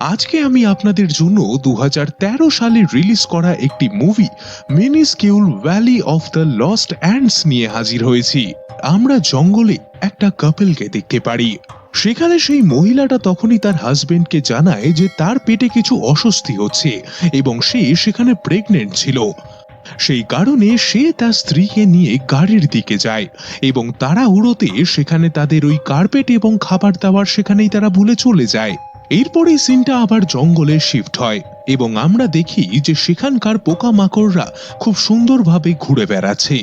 আজকে আমি আপনাদের জন্য দু হাজার তেরো সালে রিলিজ করা একটি movie Minuscule Valley of the Lost Ants নিয়ে হাজির হয়েছি। আমরা জঙ্গলে একটা কাপেলকে দেখতে পারি। সেখানে সেই মহিলাটা তখনই তার হাজবেন্ডকে জানায় যে তার পেটে কিছু অস্বস্তি হচ্ছে এবং সে সেখানে প্রেগনেন্ট ছিল। সেই কারণে সে তার স্ত্রীকে নিয়ে গাড়ির দিকে যায় এবং তারা উড়োতে সেখানে তাদের ওই কার্পেট এবং খাবার দাবার সেখানেই তারা ভুলে চলে যায়। এরপরে সিনটা আবার জঙ্গলে শিফট হয় এবং আমরা দেখি যে সেখানকার পোকামাকড়রা খুব সুন্দরভাবে ঘুরে বেড়াচ্ছে।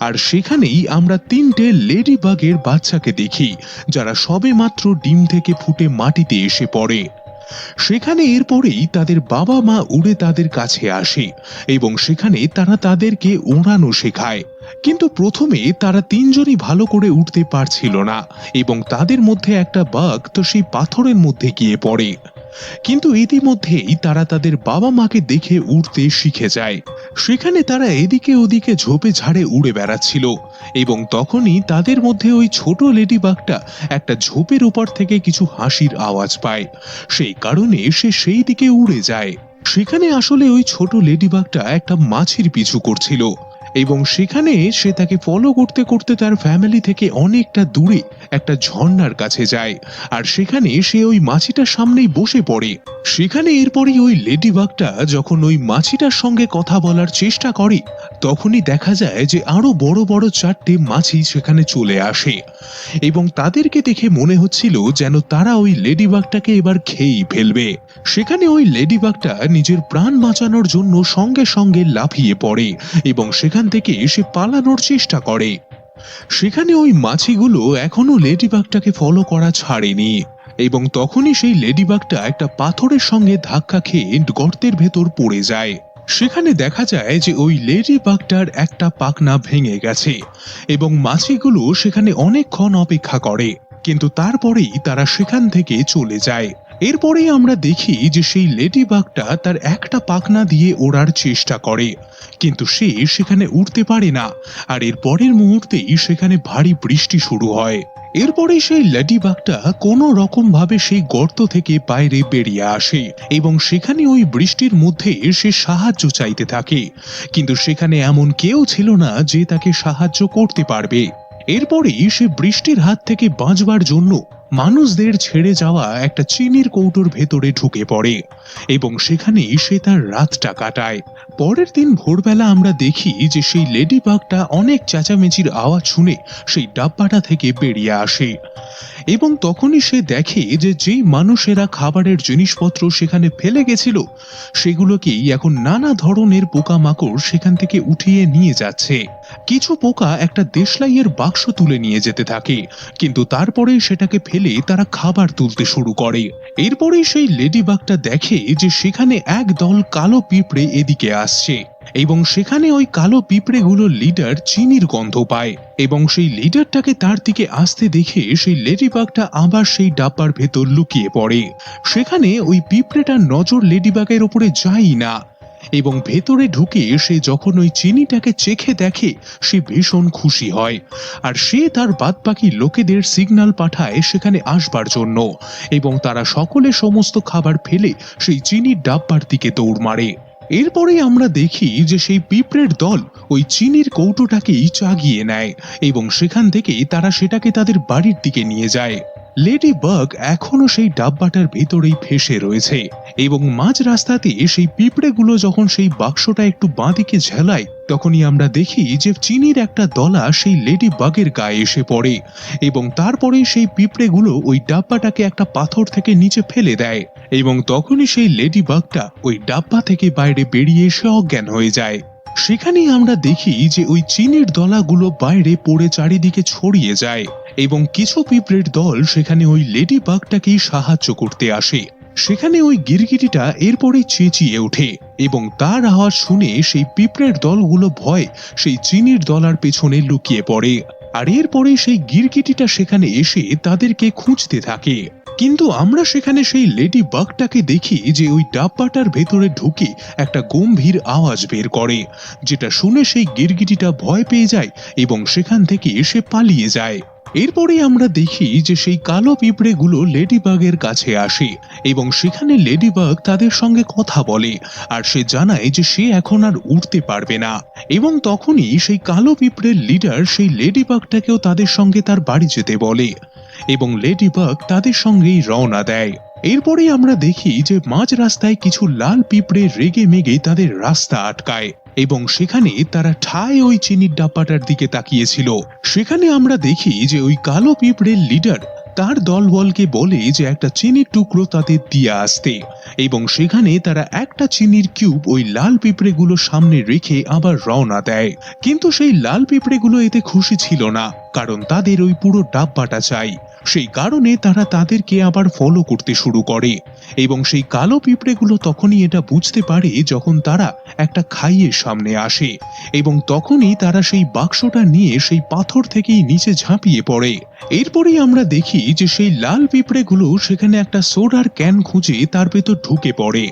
আর সেখানেই আমরা তিনটে লেডি বাগের বাচ্চাকে দেখি, যারা সবে মাত্র ডিম থেকে ফুটে মাটিতে এসে পড়ে। সেখানে এরপরেই তাদের বাবা মা উড়ে তাদের কাছে আসে এবং সেখানে তারা তাদেরকে ওড়ানো শেখায়। কিন্তু প্রথমে তারা তিনজনই ভালো করে উঠতে পারছিল না, এবং তাদের মধ্যে একটা বাঘ তো সেই পাথরের মধ্যে গিয়ে পড়ে। কিন্তু ইতিমধ্যেই তারা তাদের বাবা মাকে দেখে উড়তে শিখে যায়। সেখানে তারা এদিকে ওদিকে ঝোপে ঝাড়ে উড়ে বেড়াচ্ছিল, এবং তখনই তাদের মধ্যে ওই ছোট লেডি বাঘটা একটা ঝোপের উপর থেকে কিছু হাসির আওয়াজ পায়। সেই কারণে সে সেই দিকে উড়ে যায়। সেখানে আসলে ওই ছোট লেডিবাগটা একটা মাছির পিছু করছিল এবং সেখানে সে তাকে ফলো করতে করতে তার ফ্যামিলি থেকে অনেকটা দূরে একটা ঝর্ণার কাছে যায়। আর সেখানে সে ওই মাছিটার সামনেই বসে পড়ে। সেখানে এরপরই ওই লেডিবাগটা যখন ওই মাছিটার সঙ্গে কথা বলার চেষ্টা করে, তখনই দেখা যায় যে আরও বড় বড় চারটে মাছি সেখানে চলে আসে। এবং তাদেরকে দেখে মনে হচ্ছিল যেন তারা ওই লেডিবাগটাকে এবার খেয়েই ফেলবে। সেখানে ওই লেডিবাগটা নিজের প্রাণ বাঁচানোর জন্য সঙ্গে সঙ্গে লাফিয়ে পড়ে এবং সেখান থেকে সে পালানোর চেষ্টা করে। সেখানে ওই মাছিগুলো এখনও লেডিবাগটাকে ফলো করা ছাড়েনি। এবং তখনই সেই লেডিবাগটা একটা পাথরের সঙ্গে ধাক্কা খেয়ে গর্তের ভেতর পড়ে যায়। সেখানে দেখা যায় যে ওই লেডি বাগটার একটা পাকনা ভেঙে গেছে এবং মাছিগুলো সেখানে অনেকক্ষণ অপেক্ষা করে। কিন্তু তারপরেই তারা সেখান থেকে চলে যায়। এরপরেই আমরা দেখি যে সেই লেডি বাগটা তার একটা পাখনা দিয়ে ওড়ার চেষ্টা করে। কিন্তু সে সেখানে উঠতে পারে না। আর এর পরের মুহূর্তেই সেখানে ভারী বৃষ্টি শুরু হয়। এরপরে সেই লেডি বাঘটা কোনো রকম ভাবে সেই গর্ত থেকে বাইরে বেরিয়ে আসে এবং সেখানে ওই বৃষ্টির মধ্যে সে সাহায্য চাইতে থাকে। কিন্তু সেখানে এমন কেউ ছিল না যে তাকে সাহায্য করতে পারবে। এরপরেই সে বৃষ্টির হাত থেকে বাঁচবার জন্য মানুষদের ছেড়ে যাওয়া একটা চিনির কৌটোর ভেতরে ঢুকে পড়ে, এবং সেখানেই সে তার রাতটা কাটায়। পরের দিন ভোরবেলা আমরা দেখি যে সেই লেডি বাগটা অনেক চেঁচামেচির আওয়াজ শুনে সেই ডাব্বাটা থেকে বেরিয়ে আসে। এবং তখনই সে দেখে যে যেই মানুষেরা খাবারের জিনিসপত্র সেখানে ফেলে গেছিল, সেগুলোকেই এখন নানা ধরনের পোকামাকড় সেখান থেকে উঠিয়ে নিয়ে যাচ্ছে। কিছু পোকা একটা দেশলাইয়ের বাক্স তুলে নিয়ে যেতে থাকে, কিন্তু তারপরে সেটাকে ফেলে তারা খাবার তুলতে শুরু করে। এরপরেই সেই লেডিবাগটা দেখে যে সেখানে এক দল কালো পিঁপড়ে এদিকে আসছে। এবং সেখানে ওই কালো পিঁপড়েগুলোর লিডার চিনির গন্ধ পায় এবং সেই লিডারটাকে তার দিকে আসতে দেখে সেই লেডিবাগটা আবার সেই ডাব্বার ভেতর লুকিয়ে পড়ে। সেখানে ওই পিঁপড়েটার নজর লেডিবাগের ওপরে যায়ই না এবং ভেতরে ঢুকে সে যখন ওই চিনিটাকে চেখে দেখে, সে ভীষণ খুশি হয় আর সে তার বাদবাকি লোকেদের সিগন্যাল পাঠায় সেখানে আসবার জন্য এবং তারা সকলে সমস্ত খাবার ফেলে সেই চিনির ডাব্বার দিকে দৌড় মারে। এরপরে আমরা দেখি যে সেই পিঁপড়ের দল ওই চিনির কৌটোটাকেই চাগিয়ে নেয় এবং সেখান থেকে তারা সেটাকে তাদের বাড়ির দিকে নিয়ে যায়। লেডি বাগ এখনও সেই ডাব্বাটার ভেতরেই ফেসে রয়েছে এবং মাঝ রাস্তাতে সেই পিঁপড়েগুলো যখন সেই বাক্সটা একটু বাঁদিকে ঝেলায় তখনই আমরা দেখি যে চিনির একটা দলা সেই লেডি বাগের গায়ে এসে পড়ে এবং তারপরে সেই পিঁপড়েগুলো ওই ডাব্বাটাকে একটা পাথর থেকে নিচে ফেলে দেয় এবং তখনই সেই লেডি বাগটা ওই ডাব্বা থেকে বাইরে বেরিয়ে এসে অজ্ঞান হয়ে যায়। সেখানেই আমরা দেখি যে ওই চিনির দলাগুলো বাইরে পড়ে চারিদিকে ছড়িয়ে যায় এবং কিছু পিঁপড়ের দল সেখানে ওই লেডি বাঘটাকেই সাহায্য করতে আসে। সেখানে ওই গিরগিটিটা এরপরে চেঁচিয়ে ওঠে এবং তার আওয়াজ শুনে সেই পিঁপড়ের দলগুলো ভয় সেই চিনির দলার পেছনে লুকিয়ে পড়ে। আর এরপরে সেই গিরগিটিটা সেখানে এসে তাদেরকে খুঁজতে থাকে। কিন্তু আমরা সেখানে সেই লেডি বাগটাকে দেখি যে ওই ডাব্বাটার ভেতরে ঢুকে একটা গম্ভীর আওয়াজ বের করে, যেটা শুনে সেই গিরগিটিটা ভয় পেয়ে যায় এবং সেখান থেকে সে পালিয়ে যায়। এরপরে আমরা দেখি যে সেই কালো পিঁপড়েগুলো লেডিবাগের কাছে আসে এবং সেখানে লেডিবাগ তাদের সঙ্গে কথা বলে আর সে জানায় যে সে এখন আর উঠতে পারবে না। এবং তখনই সেই কালো পিঁপড়ের লিডার সেই লেডিবাগটাকেও তাদের সঙ্গে তার বাড়ি যেতে বলে। এবং লেডি লেডিবাগ তাদের সঙ্গেই রওনা দেয়। এরপরে আমরা দেখি যে মাঝ রাস্তায় কিছু লাল পিঁপড়ে রেগে মেগে তাদের রাস্তা আটকায় এবং সেখানে তারা ঠায় ওই চিনির ডাব্বাটার দিকে তাকিয়েছিল। সেখানে আমরা দেখি যে ওই কালো পিঁপড়ের লিডার তার দলবলকে বলে যে একটা চিনির টুকরো তাদের দিয়ে আসতে। এবং সেখানে তারা একটা চিনির কিউব ওই লাল পিঁপড়েগুলো সামনে রেখে আবার রওনা দেয়। কিন্তু সেই লাল পিঁপড়েগুলো এতে খুশি ছিল না, কারণ তাদের ওই পুরো ডাব্বাটা চাই। সেই কারণে তারা তাদেরকে আবার ফলো করতে শুরু করে। এবং সেই কালো পিঁপড়েগুলো তখনই এটা বুঝতে পারে যখন তারা একটা খাইয়ের সামনে আসে। এবং তখনই তারা সেই বাক্সটা নিয়ে সেই পাথর থেকেই নিচে ঝাঁপিয়ে পড়ে। এরপরেই আমরা দেখি যে সেই লাল পিঁপড়েগুলো সেখানে একটা সোডার ক্যান খুঁজে তার ভেতর ঢুকে পড়ে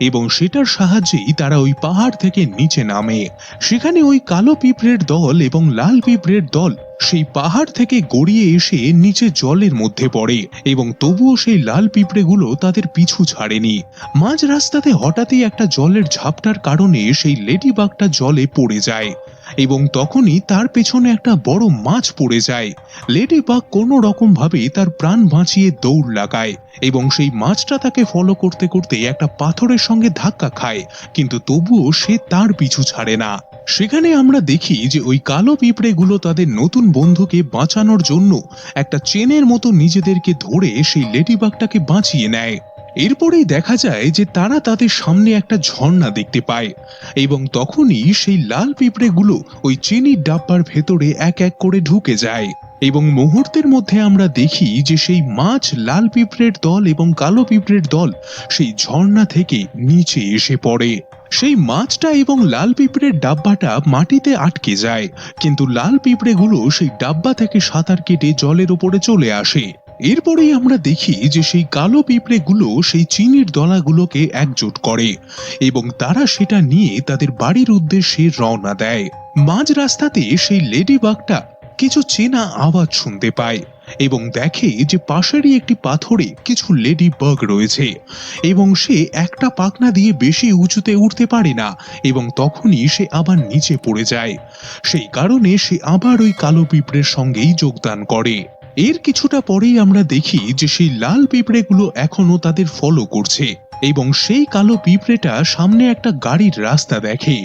এবং সেটার সাহায্যেই তারা ওই পাহাড় থেকে নিচে নামে। সেখানে ওই কালো পিঁপড়ের দল এবং লাল পিঁপড়ের দল সেই পাহাড় থেকে গড়িয়ে এসে নিচে জলের মধ্যে পড়ে এবং তবুও সেই লাল পিঁপড়েগুলো তাদের পিছু ছাড়েনি। মাঝ রাস্তাতে হঠাৎই একটা জলের ঝাপটার কারণে সেই লেডিবাগটা জলে পড়ে যায়। এবং তখনই তার পেছনে একটা বড় মাছ পড়ে যায়। লেডিবাগ কোনো রকম ভাবে তার প্রাণ বাঁচিয়ে দৌড় লাগায় এবং সেই মাছটা তাকে ফলো করতে করতে একটা পাথরের সঙ্গে ধাক্কা খায়, কিন্তু তবুও সে তার পিছু ছাড়ে না। সেখানে আমরা দেখি যে ওই কালো পিঁপড়েগুলো তাদের নতুন বন্ধুকে বাঁচানোর জন্য একটা চেনের মতো নিজেদেরকে ধরে সেই লেডিবাগটাকে বাঁচিয়ে নেয়। এরপরেই দেখা যায় যে তারা তাদের সামনে একটা ঝর্ণা দেখতে পায় এবং তখনই সেই লাল পিঁপড়েগুলো ওই চিনির ডাব্বার ভেতরে এক এক করে ঢুকে যায় এবং মুহূর্তের মধ্যে আমরা দেখি যে সেই মাছ লাল পিঁপড়ের দল এবং কালো পিঁপড়ের দল সেই ঝর্ণা থেকে নিচে এসে পড়ে। সেই মাছটা এবং লাল পিঁপড়ের ডাব্বাটা মাটিতে আটকে যায়, কিন্তু লাল পিঁপড়েগুলো সেই ডাব্বা থেকে সাঁতার কেটে জলের উপরে চলে আসে। এরপরেই আমরা দেখি যে সেই কালো পিঁপড়েগুলো সেই চিনির দলাগুলোকে একজোট করে এবং তারা সেটা নিয়ে তাদের বাড়ির উদ্দেশ্যে রওনা দেয়। মাঝ রাস্তাতে সেই লেডি বাঘটা কিছু চেনা আওয়াজ শুনতে পায় এবং দেখে যে পাশেরই একটি পাথরে কিছু লেডি বাগ রয়েছে এবং সে একটা পাখনা দিয়ে বেশি উঁচুতে উঠতে পারে না এবং তখনই সে আবার নিচে পড়ে যায়। সেই কারণে সে আবার ওই কালো পিঁপড়ের সঙ্গেই যোগদান করে। এর কিছুটা পরেই আমরা দেখি যে সেই লাল পিঁপড়েগুলো এখনও তাদের ফলো করছে এবং সেই কালো পিঁপড়েটা সামনে একটা গাড়ির রাস্তা দেখে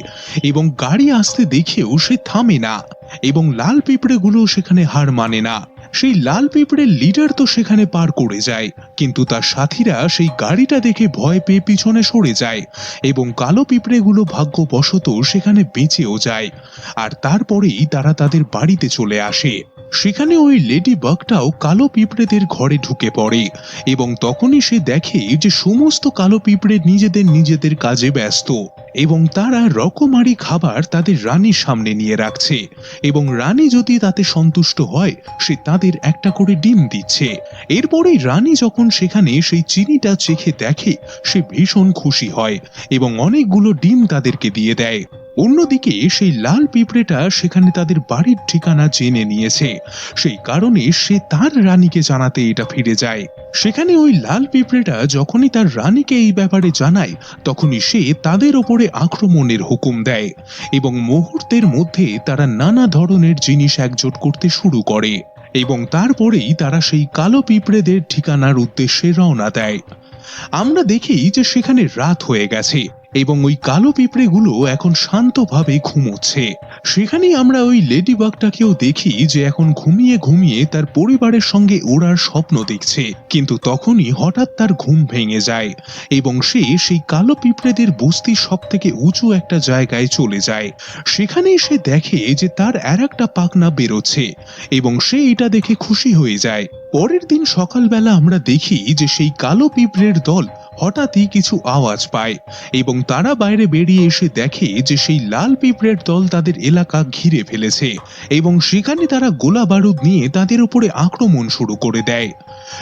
এবং গাড়ি আসতে দেখেও সে থামে না এবং লাল পিঁপড়েগুলো সেখানে হার মানে না। সেই লাল পিঁপড়ের লিডার তো সেখানে পার করে যায়, কিন্তু তার সাথীরা সেই গাড়িটা দেখে ভয় পেয়ে পিছনে সরে যায় এবং কালো পিঁপড়েগুলো ভাগ্যবশত সেখানে বেঁচেও যায়। আর তারপরেই তারা তাদের বাড়িতে চলে আসে। সেখানে ওই লেডি বাগটাও কালো পিঁপড়েদের ঘরে ঢুকে পড়ে এবং তখনই সে দেখে যে সমস্ত কালো পিঁপড়ে নিজেদের নিজেদের কাজে ব্যস্ত এবং তারা রকমারি খাবার তাদের রানীর সামনে নিয়ে রাখছে এবং রানী যদি তাতে সন্তুষ্ট হয়, সে তাদের একটা করে ডিম দিচ্ছে। এরপরেই রানী যখন সেখানে সেই চিনিটা চেখে দেখে, সে ভীষণ খুশি হয় এবং অনেকগুলো ডিম তাদেরকে দিয়ে দেয়। অন্যদিকে সেই লাল পিঁপড়েটা সেখানে তাদের বাড়ির ঠিকানা জেনে নিয়েছে। সেই কারণে সে তার রানীকে জানাতে এটা ফিরে যায়। সেখানে ওই লাল পিঁপড়েটা যখনই তার রানীকে এই ব্যাপারে জানায়, তখনই সে তাদের ওপরে আক্রমণের হুকুম দেয় এবং মুহূর্তের মধ্যে তারা নানা ধরনের জিনিস একজোট করতে শুরু করে এবং তারপরেই তারা সেই কালো পিঁপড়েদের ঠিকানার উদ্দেশ্যে রওনা দেয়। আমরা দেখি যে সেখানে রাত হয়ে গেছে। এবং ওই কালো পিঁপড়েগুলো এখন শান্তভাবে ঘুমোচ্ছে। সেখানেই আমরা ওই লেডি বাগটাকেও দেখি যে এখন ঘুমিয়ে ঘুমিয়ে তার পরিবারের সঙ্গে ওড়ার স্বপ্ন দেখছে। কিন্তু তখনই হঠাৎ তার ঘুম ভেঙে যায় এবং সে সেই কালো পিঁপড়েদের বস্তির সব থেকে উঁচু একটা জায়গায় চলে যায়। সেখানেই সে দেখে যে তার আর একটা পাখনা বেরোচ্ছে এবং সে এটা দেখে খুশি হয়ে যায়। পরের দিন সকালবেলা আমরা দেখি যে সেই কালো পিঁপড়ের দল হঠাৎই কিছু আওয়াজ পায় এবং তারা বাইরে বেরিয়ে এসে দেখে যে সেই লাল পিঁপড়ের দল তাদের এলাকা ঘিরে ফেলেছে এবং সেখানে তারা গোলা বারুদ নিয়ে তাদের উপরে আক্রমণ শুরু করে দেয়।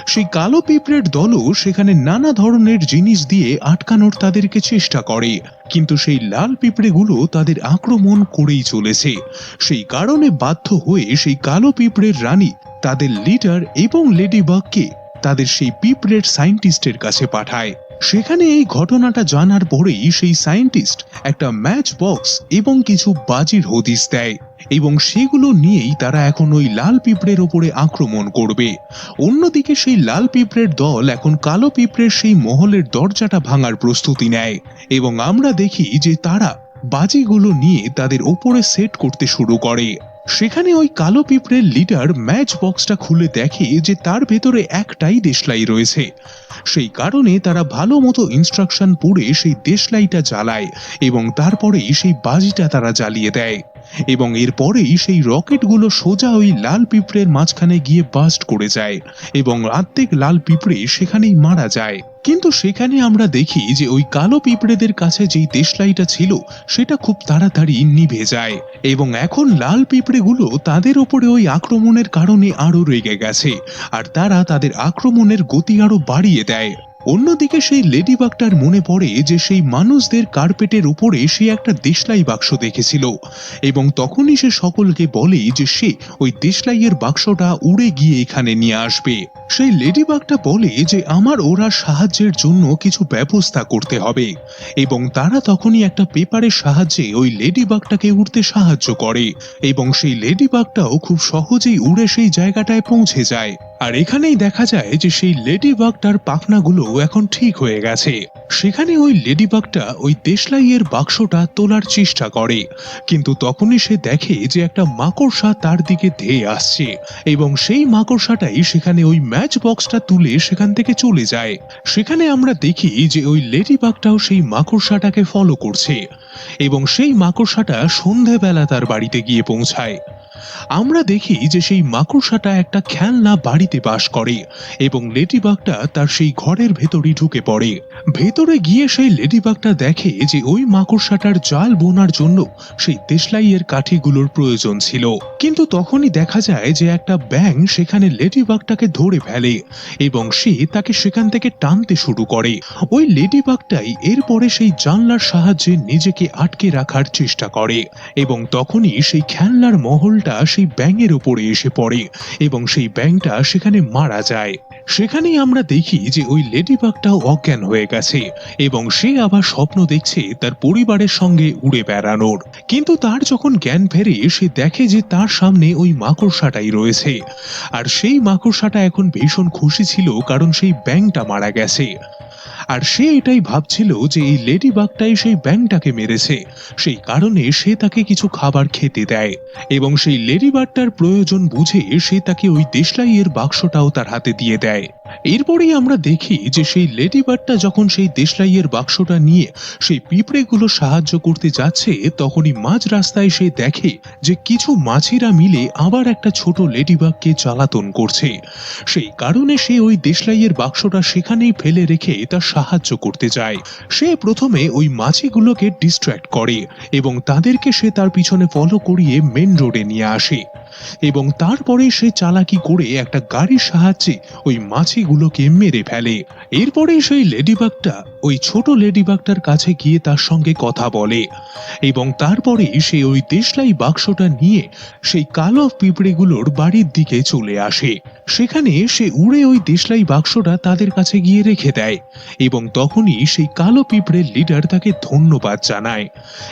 সেই কালো পিঁপড়ের দলও সেখানে নানা ধরনের জিনিস দিয়ে আটকানোর তাদেরকে চেষ্টা করে, কিন্তু সেই লাল পিঁপড়েগুলো তাদের আক্রমণ করেই চলেছে। সেই কারণে বাধ্য হয়ে সেই কালো পিঁপড়ের রানী, তাদের লিডার এবং লেডি বাগকে তাদের সেই পিঁপড়ের সায়েন্টিস্টের কাছে পাঠায়। সেখানে এই ঘটনাটা জানার পরেই সেই সায়েন্টিস্ট একটা ম্যাচ বক্স এবং কিছু বাজির হদিস দেয় এবং সেগুলো নিয়েই তারা এখন ওই লাল পিঁপড়ের ওপরে আক্রমণ করবে। অন্যদিকে সেই লাল পিঁপড়ের দল এখন কালো পিঁপড়ের সেই মহলের দরজাটা ভাঙার প্রস্তুতি নেয় এবং আমরা দেখি যে তারা বাজিগুলো নিয়ে তাদের ওপরে সেট করতে শুরু করে। সেখানে ওই কালো পিঁপড়ের লিডার ম্যাচ বক্সটা খুলে দেখে যে তার ভেতরে একটাই দেশলাই রয়েছে। সেই কারণে তারা ভালো মতো ইনস্ট্রাকশন পড়ে সেই দেশলাইটা জ্বালায় এবং তারপরেই সেই বাজিটা তারা জ্বালিয়ে দেয়। এবং এরপরেই সেই রকেটগুলো সোজা ওই লাল পিঁপড়ের মাঝখানে গিয়ে বাস্ট করে যায় এবং আর্ধেক লাল পিঁপড়ে সেখানেই মারা যায়। কিন্তু সেখানে আমরা দেখি যে ওই কালো পিঁপড়েদের কাছে যেই দেশলাইটা ছিল, সেটা খুব তাড়াতাড়ি নিভে যায় এবং এখন লাল পিঁপড়েগুলো তাদের ওপরে ওই আক্রমণের কারণে আরও রেগে গেছে, আর তারা তাদের আক্রমণের গতি আরও বাড়িয়ে দেয়। অন্যদিকে সেই লেডিবাগটার মনে পড়ে যে সেই মানুষদের কার্পেটের উপরে সে একটা দেশলাই বাক্স দেখেছিল। এবং তখনই সে সকলকে বলে যে সে ওই দেশলাইয়ের বাক্সটা উড়ে গিয়ে এখানে নিয়ে আসবে। সেই লেডিবাগটা বলে যে আমার ওরা সাহায্যের জন্য কিছু ব্যবস্থা করতে হবে। এবং তারা তখনই একটা পেপারের সাহায্যে ওই লেডিবাগটাকে উঠতে সাহায্য করে। এবং সেই লেডিবাগটাও খুব সহজেই উড়ে সেই জায়গাটায় পৌঁছে যায়। আর এখানেই দেখা যায় যে সেই লেডিবাগটার পাখনাগুলো এখন ঠিক হয়ে গেছে। সেখানে ওই লেডিবাগটা ওই দেশলাইয়ের বাক্সটা তোলার চেষ্টা করে। কিন্তু তখনই সে দেখে যে একটা মাকড়সা তার দিকে ধেয়ে আসছে এবং সেই মাকড়সাটাই সেখানে ওই ম্যাচ বক্সটা তুলে সেখান থেকে চলে যায়। সেখানে আমরা দেখি যে ওই লেডিবাগটাও সেই মাকড়সাটাকে ফলো করছে এবং সেই মাকড়সাটা সন্ধেবেলা তার বাড়িতে গিয়ে পৌঁছায়। আমরা দেখি যে সেই মাকড়সাটা একটা খেলনা বাড়িতে বাস করে এবং লেডিবাগটা তার সেই ঘরের ভেতরই ঢুকে পড়ে। ভেতরে গিয়ে সেই লেডিবাগটা দেখে যে ওই মাকড়সাটার জাল বোনার জন্য সেই দেশলাইয়ের কাঠিগুলোর প্রয়োজন ছিল। কিন্তু তখনই দেখা যায় যে একটা ব্যাং সেখানে লেডিবাগটাকে ধরে ফেলে এবং সে তাকে সেখান থেকে টানতে শুরু করে। ওই লেডিবাগটাই এরপরে সেই জানলার সাহায্যে নিজেকে আটকে রাখার চেষ্টা করে এবং তখনই সেই খেলনার মহলটা সেই ব্যাঙের উপরে এসে পড়ে এবং সেই ব্যাংটা সেখানে মারা যায়। সেখানেই আমরা দেখি যে ওই লেডিবাগটাও অজ্ঞান হয়ে গেছে এবং সে আবার স্বপ্ন দেখছে তার পরিবারের সঙ্গে উড়ে বেড়ানোর। কিন্তু তার যখন জ্ঞান ফেরে, সে দেখে যে তার সামনে ওই মাকড়সাটাই রয়েছে। আর সেই মাকড়সাটা এখন ভীষণ খুশি ছিল কারণ সেই ব্যাংটা মারা গেছে। আর সে এটাই ভাবছিল যে এই লেডি বাগটাই সেই ব্যাংটাকে মেরেছে। সেই কারণে সে তাকে কিছু খাবার খেতে দেয় এবং সেই লেডি বাগটার প্রয়োজন বুঝে সে তাকে ওই দেশলাইয়ের বাক্সটাও তার হাতে দিয়ে দেয়। এরপরেই আমরা দেখি যে সেই লেডি বাগটা যখন সেই দেশলাইয়ের বাক্সটা নিয়ে সেই পিঁপড়েগুলো সাহায্য করতে যাচ্ছে, তখনই মাঝ রাস্তায় সে দেখে যে কিছু মাছিরা মিলে আবার একটা ছোট লেডিবাগকে জ্বালাতন করছে। সেই কারণে সে ওই দেশলাইয়ের বাক্সটা সেখানেই ফেলে রেখে তার সাহায্য করতে যায়। সে প্রথমে ওই মাছিগুলোকে ডিস্ট্র্যাক্ট করে এবং তাদেরকে সে তার পিছনে ফলো করিয়ে মেন রোডে নিয়ে আসে। এবং তারপরে সে চালাকি করে একটা গাড়ির সাহায্যে ওই মাছিগুলোকে মেরে ফেলে। এরপরে সেই লেডিবাগটা ওই ছোট লেডিবাগটার কাছে গিয়ে তার সঙ্গে কথা বলে এবং তারপরে সে ওই দেশলাই বাক্সটা নিয়ে সেই কালো পিঁপড়েগুলোর বাড়ির দিকে চলে আসে। সেখানে সে উড়ে ওই দেশলাই বাক্সটা তাদের কাছে গিয়ে রেখে দেয় এবং তখনই সেই কালো পিঁপড়ের লিডার তাকে ধন্যবাদ জানায়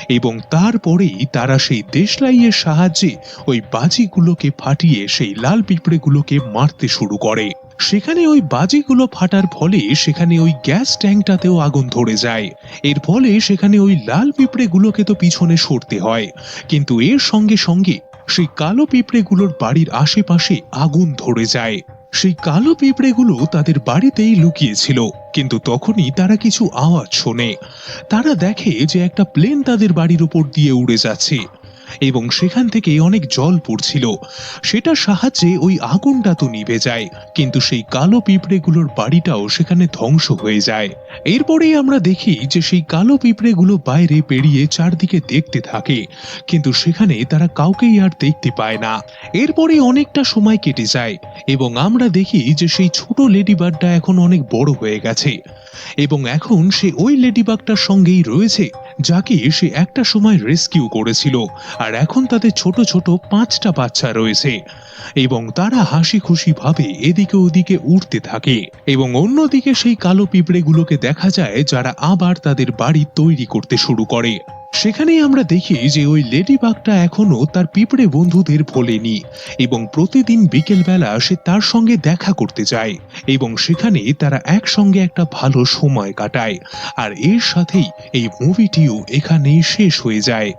এবং তারপরেই তারা সেই দেশলাইয়ের সাহায্যে ওই বাজিগুলোকে ফাটিয়ে সেই লাল পিঁপড়েগুলোকে মারতে শুরু করে। সেখানে ওই বাজিগুলো ফাটার ফলে সেখানে ওই গ্যাস ট্যাঙ্কটাতেও আগুন ধরে যায়। এর ফলে সেখানে ওই লাল পিঁপড়েগুলোকে তো পিছনে সরতে হয়। কিন্তু এর সঙ্গে সঙ্গে সেই কালো পিঁপড়েগুলোর বাড়ির আশেপাশে আগুন ধরে যায়। সেই কালো পিঁপড়েগুলো তাদের বাড়িতেই লুকিয়েছিল, কিন্তু তখনই তারা কিছু আওয়াজ শোনে। তারা দেখে যে একটা প্লেন তাদের বাড়ির উপর দিয়ে উড়ে যাচ্ছে। এবং সেখান থেকে অনেক জল পড়ছিল। সেটার সাহায্যে ওই আগুনটা তো নিভে যায়, কিন্তু সেই কালো পিঁপড়েগুলোর বাড়িটাও সেখানে ধ্বংস হয়ে যায়। এরপরেই আমরা দেখি যে সেই কালো পিঁপড়েগুলো বাইরে পেরিয়ে চারদিকে দেখতে থাকে, কিন্তু সেখানে তারা কাউকেই আর দেখতে পায় না। এরপরে অনেকটা সময় কেটে যায় এবং আমরা দেখি যে সেই ছোট লেডিবাগটা এখন অনেক বড় হয়ে গেছে। এবং এখন সে ওই লেডিবাগটার সঙ্গেই রয়েছে যাকে সে একটা সময় রেস্কিউ করেছিল, আর এখন তাদের ছোট ছোট পাঁচটা বাচ্চা রয়েছে। এবং তারা হাসি খুশি ভাবে এদিকে ওদিকে উঠতে থাকে। এবং অন্যদিকে সেই কালো পিঁপড়েগুলোকে দেখা যায়, যারা আবার তাদের বাড়ি তৈরি করতে শুরু করে। সেখানেই আমরা দেখি যে ওই লেডি বাঘটা এখনও তার পিঁপড়ে বন্ধুদের ভোলেনি এবং প্রতিদিন বিকেলবেলা সে তার সঙ্গে দেখা করতে যায় এবং সেখানে তারা একসঙ্গে একটা ভালো সময় কাটায়। আর এর সাথেই এই মুভিটিও এখানেই শেষ হয়ে যায়।